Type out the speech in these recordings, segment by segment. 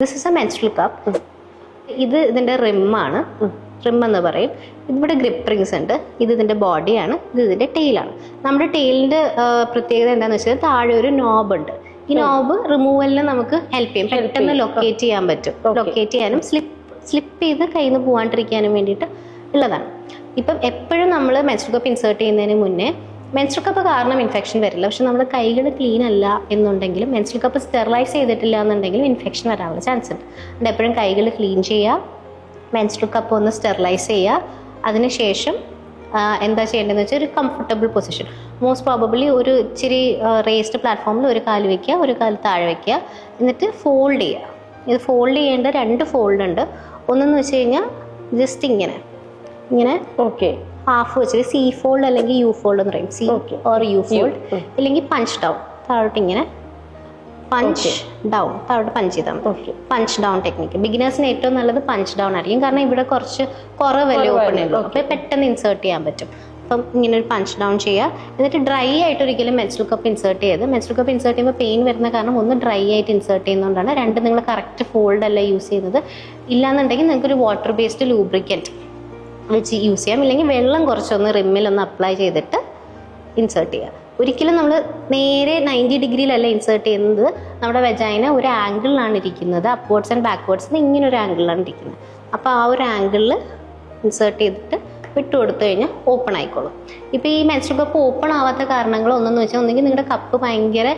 This is a menstrual cup ഇത് ഇതിന്റെ റിമ്മാണ് റിം എന്ന് പറയും. ഇവിടെ ഗ്രിപ്പ് റിങ്സ് ഉണ്ട്. ഇത് ഇതിന്റെ ബോഡിയാണ് ഇത് ഇതിന്റെ ടെയിലാണ് നമ്മുടെ ടെയിലിന്റെ പ്രത്യേകത എന്താണെന്ന് വെച്ചാൽ താഴെ ഒരു നോബ് ഉണ്ട്. ഈ നോബ് റിമൂവലിന് നമുക്ക് ഹെൽപ്പ് ചെയ്യും. പെട്ടെന്ന് ലൊക്കേറ്റ് ചെയ്യാൻ പറ്റും. ലൊക്കേറ്റ് ചെയ്യാനും സ്ലിപ്പ് സ്ലിപ്പ് ചെയ്ത് കയ്യിൽ നിന്ന് പോകാണ്ടിരിക്കാനും വേണ്ടിയിട്ട് ഉള്ളതാണ്. ഇപ്പം എപ്പോഴും നമ്മൾ മെൻസ്ട്രൽ കപ്പ് ഇൻസേർട്ട് ചെയ്യുന്നതിന് മുന്നേ മെൻസ്ട്രൽ കപ്പ് കാരണം ഇൻഫെക്ഷൻ വരില്ല. പക്ഷെ നമ്മുടെ കൈകൾ ക്ലീൻ അല്ല എന്നുണ്ടെങ്കിലും മെൻസ്ട്രൽ കപ്പ് സ്റ്റെറിലൈസ് ചെയ്തിട്ടില്ല എന്നുണ്ടെങ്കിലും ഇൻഫെക്ഷൻ വരാനുള്ള ചാൻസ് ഉണ്ട്. അതുകൊണ്ട് എപ്പോഴും കൈകൾ ക്ലീൻ ചെയ്യുക മെൻസ്ട്രൽ കപ്പ് ഒന്ന് സ്റ്റെറിലൈസ് ചെയ്യുക. അതിനുശേഷം എന്താ ചെയ്യേണ്ടതെന്ന് വെച്ചാൽ ഒരു കംഫർട്ടബിൾ പൊസിഷൻ മോസ്റ്റ് പ്രോബബ്ലി ഒരു ഇച്ചിരി റേസ്ഡ് പ്ലാറ്റ്ഫോമിൽ ഒരു കാൽ വയ്ക്കുക ഒരു കാൽ താഴെ വയ്ക്കുക എന്നിട്ട് ഫോൾഡ് ചെയ്യുക. ഇത് ഫോൾഡ് ചെയ്യേണ്ട രണ്ട് ഫോൾഡ് ഉണ്ട്. ഒന്നെന്ന് വെച്ച് കഴിഞ്ഞാൽ ജസ്റ്റ് ഇങ്ങനെ. ഇങ്ങനെ ഓക്കെ ഹാഫ് വെച്ചിട്ട് സി ഫോൾഡ് അല്ലെങ്കിൽ യു ഫോൾഡ് എന്ന് പറയും. സി. ഓർ യു ഫോൾഡ് അല്ലെങ്കിൽ പഞ്ച് ഡൗൺ താഴോട്ട് ഇങ്ങനെ പഞ്ച് ഡൗൺ താഴോട്ട് പഞ്ച് ചെയ്താൽ മതി. ഓക്കെ പഞ്ച് ഡൗൺ ടെക്നിക്ക് ബിഗിനേഴ്സിന് ഏറ്റവും നല്ലത് പഞ്ച് ഡൗൺ ആയിരിക്കും. കാരണം ഇവിടെ കുറച്ച് കുറവല്ലേ ഓപ്പൺ ഉള്ളൂ അപ്പോൾ പെട്ടെന്ന് ഇൻസേർട്ട് ചെയ്യാൻ പറ്റും. അപ്പം ഇങ്ങനെ ഒരു പഞ്ച് ഡൗൺ ചെയ്യുക എന്നിട്ട് ഡ്രൈ ആയിട്ട് ഒരിക്കലും മെൻസ്ട്രൽ കപ്പ് ഇൻസേർട്ട് ചെയ്ത് മെൻസ്ട്രൽ കപ്പ് ഇൻസേർട്ട് ചെയ്യുമ്പോൾ പെയിൻ വരുന്ന കാരണം ഒന്ന് ഡ്രൈ ആയിട്ട് ഇൻസേർട്ട് ചെയ്യുന്നതുകൊണ്ടാണ്. രണ്ട് നിങ്ങൾ കറക്റ്റ് ഫോൾഡ് അല്ല യൂസ് ചെയ്യുന്നത്. ഇല്ലാന്നുണ്ടെങ്കിൽ നിങ്ങൾക്ക് ഒരു വാട്ടർ ബേസ്ഡ് ലൂബ്രിക്കന്റ് വെച്ച് യൂസ് ചെയ്യാം. ഇല്ലെങ്കിൽ വെള്ളം കുറച്ചൊന്ന് റിമ്മിലൊന്ന് അപ്ലൈ ചെയ്തിട്ട് ഇൻസേർട്ട് ചെയ്യുക ഒരിക്കലും നമ്മൾ നേരെ നയന്റി ഡിഗ്രിയിലല്ല ഇൻസേർട്ട് ചെയ്യുന്നത്. നമ്മുടെ വെജൈന ഒരു ആംഗിളിലാണ് ഇരിക്കുന്നത്. അപ്വേർഡ്സ് ആൻഡ് ബാക്ക്വേർഡ്സ് ഇങ്ങനെ ഒരു ആംഗിളിലാണ് ഇരിക്കുന്നത്. അപ്പോൾ ആ ഒരു ആംഗിളിൽ ഇൻസേർട്ട് ചെയ്തിട്ട് വിട്ടു കൊടുത്തു കഴിഞ്ഞാൽ ഓപ്പൺ ആയിക്കോളും. ഇപ്പോൾ ഈ മെൻസ്ട്രൽ കപ്പ് ഓപ്പൺ ആവാത്ത കാരണങ്ങൾ ഒന്നെന്ന് വെച്ചാൽ ഒന്നെങ്കിൽ നിങ്ങളുടെ കപ്പ് ഭയങ്കര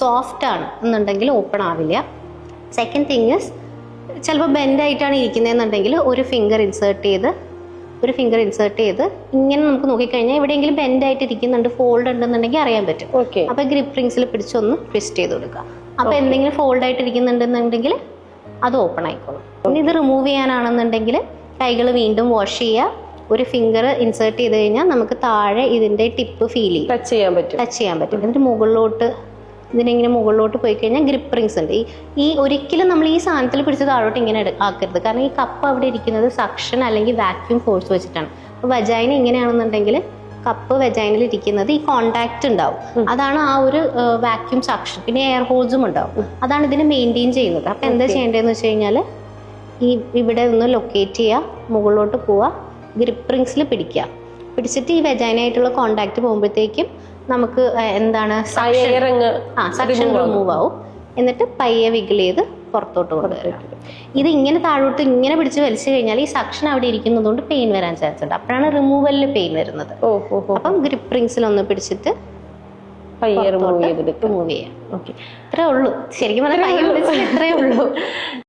സോഫ്റ്റ് ആണ് എന്നുണ്ടെങ്കിൽ ഓപ്പൺ ആവില്ല. സെക്കൻഡ് തിങ് ഇസ് ചിലപ്പോൾ ബെൻഡായിട്ടാണ് ഇരിക്കുന്നതെന്നുണ്ടെങ്കിൽ ഒരു ഫിംഗർ ഇൻസേർട്ട് ചെയ്ത് ഒരു ഫിംഗർ ഇൻസേർട്ട് ചെയ്ത് ഇങ്ങനെ നമുക്ക് നോക്കിക്കഴിഞ്ഞാൽ എവിടെയെങ്കിലും ബെൻഡ് ആയിട്ട് ഇരിക്കുന്നുണ്ട് ഫോൾഡ് ഉണ്ടെന്നുണ്ടെങ്കിൽ അറിയാൻ പറ്റും. അപ്പോൾ ഗ്രിപ്പ് റിങ്സിൽ പിടിച്ചൊന്ന് ട്വിസ്റ്റ് ചെയ്ത് കൊടുക്കുക. അപ്പോൾ എന്തെങ്കിലും ഫോൾഡ് ആയിട്ട് ഇരിക്കുന്നുണ്ടെന്നുണ്ടെങ്കിൽ അത് ഓപ്പൺ ആയിക്കോളും. ഇനി ഇത് റിമൂവ് ചെയ്യാനാണെന്നുണ്ടെങ്കിൽ കൈകൾ വീണ്ടും വാഷ് ചെയ്യുക. ഒരു ഫിംഗർ ഇൻസേർട്ട് ചെയ്ത് കഴിഞ്ഞാൽ നമുക്ക് താഴെ ഇതിന്റെ ടിപ്പ് ഫീൽ ചെയ്യും. ടച്ച് ചെയ്യാൻ പറ്റും. ടച്ച് ചെയ്യാൻ പറ്റും. എന്നിട്ട് മുകളിലോട്ട് ഇതിനിങ്ങനെ മുകളിലോട്ട് പോയി കഴിഞ്ഞാൽ ഗ്രിപ്പ് റിങ്സ് ഉണ്ട്. ഈ ഈ ഒരിക്കലും നമ്മൾ ഈ സാധനത്തിൽ പിടിച്ച് താഴോട്ട് ഇങ്ങനെ ആക്കരുത്. കാരണം ഈ കപ്പ് അവിടെ ഇരിക്കുന്നത് സക്ഷൻ അല്ലെങ്കിൽ വാക്യൂം ഫോഴ്സ് വെച്ചിട്ടാണ്. അപ്പോൾ വജൈന ഇങ്ങനെയാണെന്നുണ്ടെങ്കിൽ കപ്പ് വെജൈനിൽ ഇരിക്കുന്നത് ഈ കോണ്ടാക്ട് ഉണ്ടാവും. അതാണ് ആ ഒരു വാക്യൂം സക്ഷൻ പിന്നെ എയർ ഹോൾസും ഉണ്ടാവും. അതാണ് ഇതിനെ മെയിന്റെയിൻ ചെയ്യുന്നത്. അപ്പോൾ എന്താ ചെയ്യേണ്ടതെന്ന് വെച്ച് കഴിഞ്ഞാൽ ഈ ഇവിടെ ഒന്ന് ലൊക്കേറ്റ് ചെയ്യുക മുകളിലോട്ട് പോവുക ഗ്രിപ്പ് റിങ്സിൽ പിടിക്കുക. പിടിച്ചിട്ട് ഈ വെജൈനായിട്ടുള്ള കോണ്ടാക്ട് പോകുമ്പോഴത്തേക്കും നമുക്ക് എന്താണ് ആ സക്ഷൻ റിമൂവ് ആവും. എന്നിട്ട് പയ്യെ വിഗിൾ ചെയ്ത് പുറത്തോട്ട് കൊണ്ടുവരാം ഇത് ഇങ്ങനെ താഴോട്ട് ഇങ്ങനെ പിടിച്ച് വലിച്ചു കഴിഞ്ഞാൽ ഈ സക്ഷൻ അവിടെ ഇരിക്കുന്നതുകൊണ്ട് പെയിൻ വരാൻ ചാൻസ് ഉണ്ട്. അപ്പോഴാണ് റിമൂവലിൽ പെയിൻ വരുന്നത്. അപ്പം ഗ്രിപ്പ് റിങ്സിൽ ഒന്ന് പിടിച്ചിട്ട് പയ്യെ റിമൂവ് ചെയ്യാം ഓക്കെ. ഇത്രേ ഉള്ളൂ. ശരിക്കും പറഞ്ഞാൽ ഇത്രേ ഉള്ളൂ.